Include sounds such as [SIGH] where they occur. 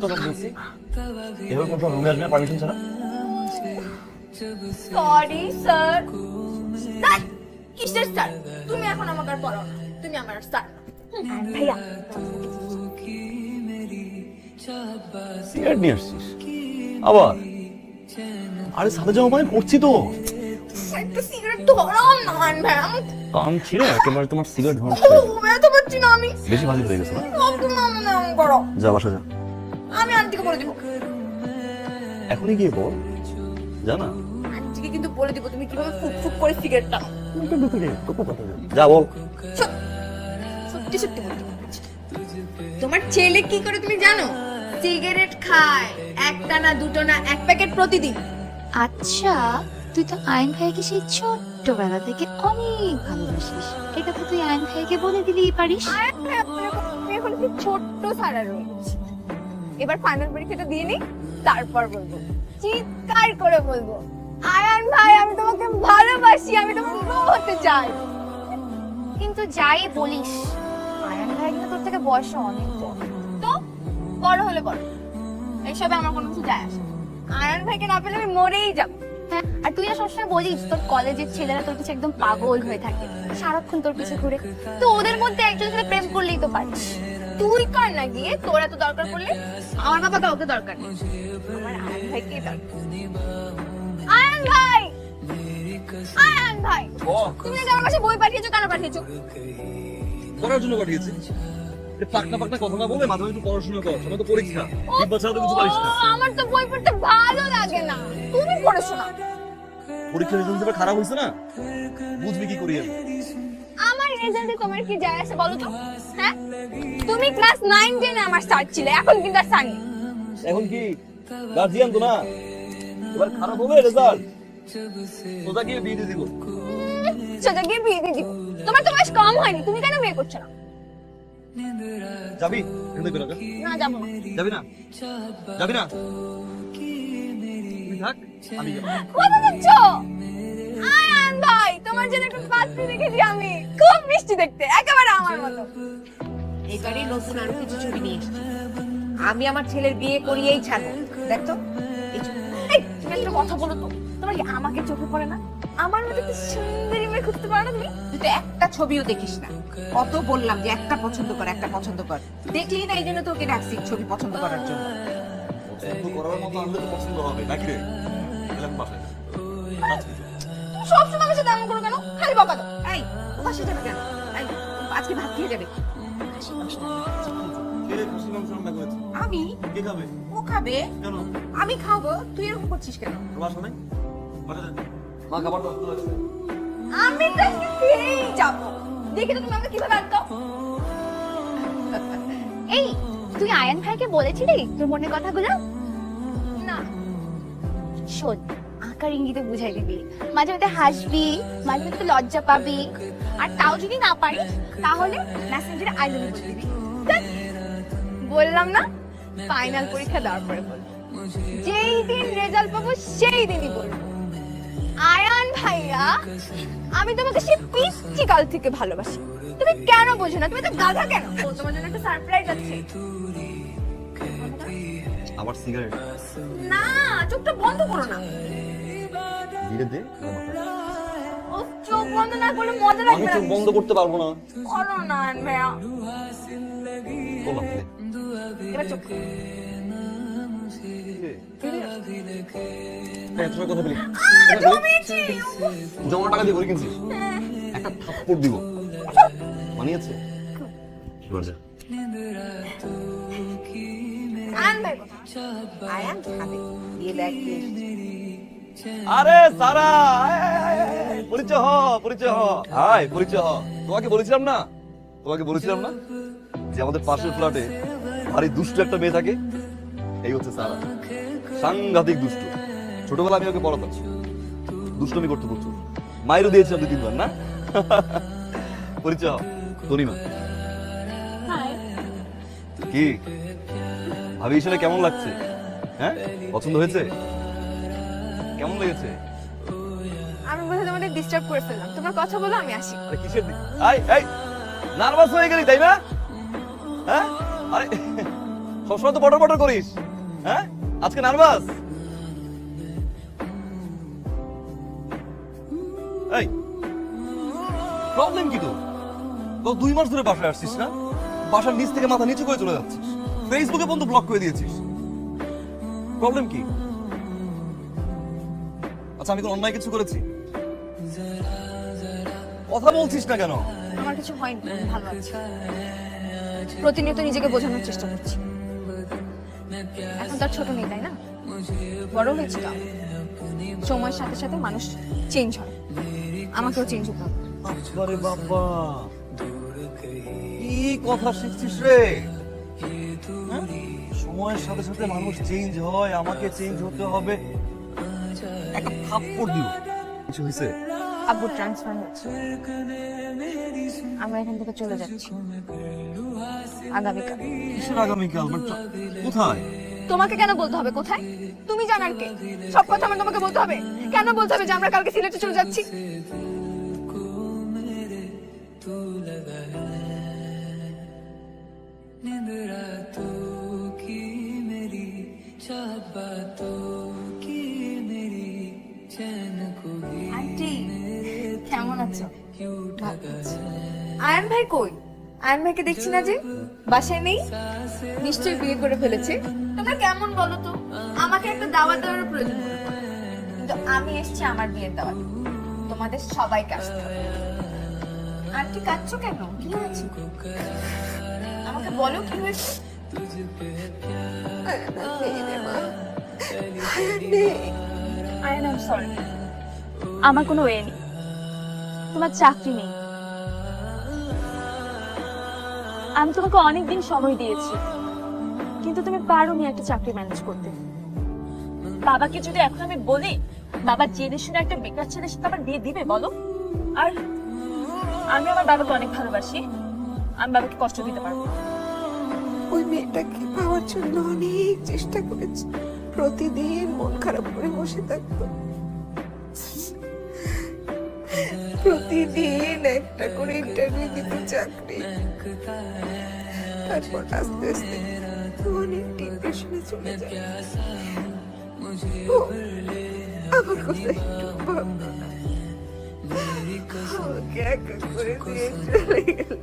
তোকে বলছি এভাবে কোনো রুমে আসবে পারমিশন ছাড়া। সরি স্যার স্যার কিসের স্যার তুমি এখন আমাকে আর পড়ো না। তুমি আমার স্যার ভাইয়া। সিগারেট নিয়ে আসছিস? আবার? আরে সাদা জামা মানে পড়ছি তো। একটা সিগারেট ধরাম না ভাইয়া। কান ছিঁড়ে একেবারে তোমার সিগারেট ধরছে। বেশি ভাজি হয়ে গেছে না? যা বাসা যা। আমি আন্টিকে বলে দিব। এখনই গিয়ে বল। জানা আন্টিকে কিন্তু বলে দিব তুমি কীভাবে ফুক ফুক করে সিগারেটটা। যা বল। সত্যি সত্যি বলতে তোমার ছেলে কি করে তুমি জানো? সিগারেট খায় একটা না দুটো না এক প্যাকেট প্রতিদিন। আচ্ছা তুই তো আইন ভাইকে সেই ছোট্টবেলা থেকে অনেক ভালোবাসিস এটা তো তুই আইন ভাইকে বলে দিলেই পারিস এখন কি ছোট্ট সারা রয়েছে এবার ফাইনাল পরীক্ষাটা দিয়ে নি তারপর বলব। চিৎকার করে বলব, আয়ান ভাই, আমি তোমাকে ভালোবাসি, আমি তোমার বউ হতে চাই। কিন্তু যাই বলিস, আয়ন ভাই কিন্তু তোর থেকে বয়সে অনেক বড়। তো বড় হলে বড় এইসবে আমার কোনো কিছু যায় আসে। আয়ান ভাইকে না পেলে আমি মরেই যাব। হ্যাঁ আর তুই না সবসময় বলিস তোর কলেজের ছেলেরা তোর কিছু একদম পাগল হয়ে থাকে। সারাক্ষণ তোর পিছে ঘুরে। তো ওদের মধ্যে একজন সাথে প্রেম করলেই তো পারিস তুই কার না গিয়ে তোর এত দরকার পড়লে আমার বাবা কাউকে দরকার নেই। আমার আয়ান ভাইকে দরকার আয়ান ভাই! আয়ান ভাই! তুমি আমার কাছে বই পাঠিয়েছো কেন পাঠিয়েছো? পড়ার জন্য পাঠিয়েছি। পাকনা পাকনা কথা না বলে মাঝে মাঝে একটু পড়াশোনা কর সময় তো পরীক্ষা। বিদ্যা ছাড়া তো কিছু পারিস না। আমার তো বই পড়তে ভালো লাগে না। তুমি পড়ে পরীক্ষার রেজাল্ট এবার খারাপ হয়েছে না? বুঝবি কি করি আমি? আমার রেজাল্টে তোমার কি যায় আসে বলো তো? হ্যাঁ? তুমি ক্লাস আমার ছিলে এখন কিন্তু আর স্যার এখন কি? গার্জিয়ান তো না? এবার খারাপ হবে রেজাল্ট? সোজা গিয়ে বিয়ে দিয়ে দিব। সোজা গিয়ে বিয়ে দিয়ে দিব। তোমার তো বয়স কম হয়নি তুমি কেন বিয়ে করছ না? যাবি? না? যাব যাবি না। যাবি না? থাক আমি যাব। কথা দিচ্ছ আয়ান ভাই তোমার জন্য একটা পাত্রী দেখেছি আমি। খুব মিষ্টি দেখতে একেবারে আমার মতো। এবারে নতুন আরও কিছু ছবি নিয়ে আমি আমার ছেলের বিয়ে করিয়েই ছাড়বো দেখ তো এই তুমি একটা কথা বলো তো। তোমার কি আমাকে চোখে পড়ে না? আমার একটা সুন্দরী খুঁজতে পারো না তুমি? তুই তো একটা ছবিও দেখিস না। কত বললাম যে একটা পছন্দ কর একটা পছন্দ কর। দেখলি না এই জন্য তোকে ডাকছি ছবি পছন্দ করার জন্য। পছন্দ করার মতো আনলে তো পছন্দ হবে নাকি রে তাহলে আমি বাসায় যাই। আজকে চল। তুমি সবসময় আমার সাথে এমন করো কেন? খালি বকা দাও। এই বাসে যাবে কেন? এই, আজকে ভাত খেয়ে যাবে? আমি? কে খাবে? ও খাবে? কেন? আমি খাব তুই এরকম করছিস কেন? যা। মা খাবার আসবে। আমি তো আজকে খেয়েই যাব। দেখি তো তুমি আমাকে কীভাবে আটকাও [LAUGHS] এই তুই আয়ন ভাইকে বলেছিলি তোর মনের কথাগুলো? না। শোন আকার ইঙ্গিতে বুঝাই দিবি। মাঝে মাঝে হাসবি মাঝে মাঝে লজ্জা পাবি। আর তাও যদি না পারিস তাহলে মেসেঞ্জারে আই লাভ দিবি। বললাম না ফাইনাল পরীক্ষা দেওয়ার পরে বলব। যেই দিন রেজাল্ট পাবো সেই দিনই বলব। ভাইয়া আমি তোমাকে সেই পিচ্ছি কাল থেকে ভালোবাসি। তুমি কেন বোঝো না? তুমি তো গাধা কেন? তোমার জন্য একটা সারপ্রাইজ আছে। আবার সিগারেট না চোখটা বন্ধ করো না। ধীরে দে ও চোখ বন্ধ না করলে মজা আমি চোখ বন্ধ করতে পারব না। করো না ভাইয়া। এবার চোখ কথা বলি। জমা টাকা দিয়ে একটা থাপ্পড় দিব। মানিয়েছে। আরে সারা! পরিচয় হ পরিচয় হ। হাই পরিচয় হ। তোমাকে বলেছিলাম না? তোমাকে বলেছিলাম না? যে আমাদের পাশের ফ্ল্যাটে ভারী দুষ্ট একটা মেয়ে থাকে? এই হচ্ছে সারা। সাংঘাতিক দুষ্ট। ছোটবেলা আমি ওকে পড়াতাম। দুষ্টমি করতে প্রচুর। মায়েরও দিয়েছিলাম দুই তিনবার না? [LAUGHS] পরিচয় তনিমা। কি? ভাবি হিসেবে কেমন লাগছে? হ্যাঁ? পছন্দ হয়েছে? কেমন লেগেছে? আমি বোধহয় তোমাদের ডিস্টার্ব করে ফেললাম। তোমরা কথা বলো আমি আসি। আরে কিসের দিক আই এই! নার্ভাস হয়ে গেলি তাই না? হ্যাঁ? আরে সবসময় তো বটর বটর করিস। হ্যাঁ? আজকে নার্ভাস? এই প্রবলেম কি তোর? তো দুই মাস ধরে বাসায় আসছিস না? বাসার নিচ থেকে মাথা নিচু করে চলে যাচ্ছিস। ফেসবুকে বন্ধু ব্লক করে দিয়েছিস। প্রবলেম কি? আচ্ছা আমি তো অন্যায় কিছু করেছি। কথা বলছিস না কেন? আমার কিছু হয়নি, ভালো আছি। প্রতিনিয়ত নিজেকে বোঝানোর চেষ্টা করছি। এখন তার ছোট নেই তাই না? বড় হয়েছে তো সময়ের সাথে সাথে মানুষ চেঞ্জ হয়। আমাকেও চেঞ্জ হতে হবে। আরে বাবা। কি কথা শিখছিস রে? হ্যাঁ? সময়ের সাথে সাথে মানুষ চেঞ্জ হয় আমাকে চেঞ্জ হতে হবে। একটা থাপ্পড় দিও। কিছু হয়েছে? আব্বু ট্রান্সফার হচ্ছে আমরা এখান থেকে চলে যাচ্ছি। আগামীকাল। কিসের আগামীকাল? কোথায়? তোমাকে কেন বলতে হবে কোথায়? তুমি জানার কে? সব কথা আমার তোমাকে বলতে হবে? কেন বলতে হবে যে আমরা কালকে সিলেটে চলে যাচ্ছি? আন্টি কেমন আছো? আয়ন ভাই কই? আয়ন ভাইকে দেখছি না যে? বাসায় নেই? নিশ্চয়ই বিয়ে করে ফেলেছে। তোমরা কেমন বলো তো? আমাকে একটা দাওয়াত দেওয়ার প্রয়োজন। কিন্তু আমি এসেছি আমার বিয়ের দাওয়াত। তোমাদের সবাইকে আসতে হবে। আন্টি কাঁদছো কেন? কি হয়েছে? আমাকে বলো কি হয়েছে? আয়ন আই সরি আমার কোনো ওয়ে নেই। তোমার চাকরি নেই। আমি তোমাকে অনেক দিন সময় দিয়েছি। কিন্তু তুমি পারো নি একটা চাকরি ম্যানেজ করতে। বাবাকে যদি এখন আমি বলি, বাবা জেনে শুনে একটা বেকার ছেলের সাথে আমার বিয়ে দিবে, বলো। আর আমি আমার বাবাকে অনেক ভালোবাসি। আমি বাবাকে কষ্ট দিতে পারব। ওই মেয়েটাকে পাওয়ার জন্য অনেক চেষ্টা করেছি। প্রতিদিন মন খারাপ করে বসে থাকতো। প্রতিদিন একটা করে ইন্টারভিউ দিতে চাকরি। তারপর আস্তে আস্তে অনেক ডিপ্রেশনে চলে যায়। আমার কথা একটু করে দিয়ে চলে গেল।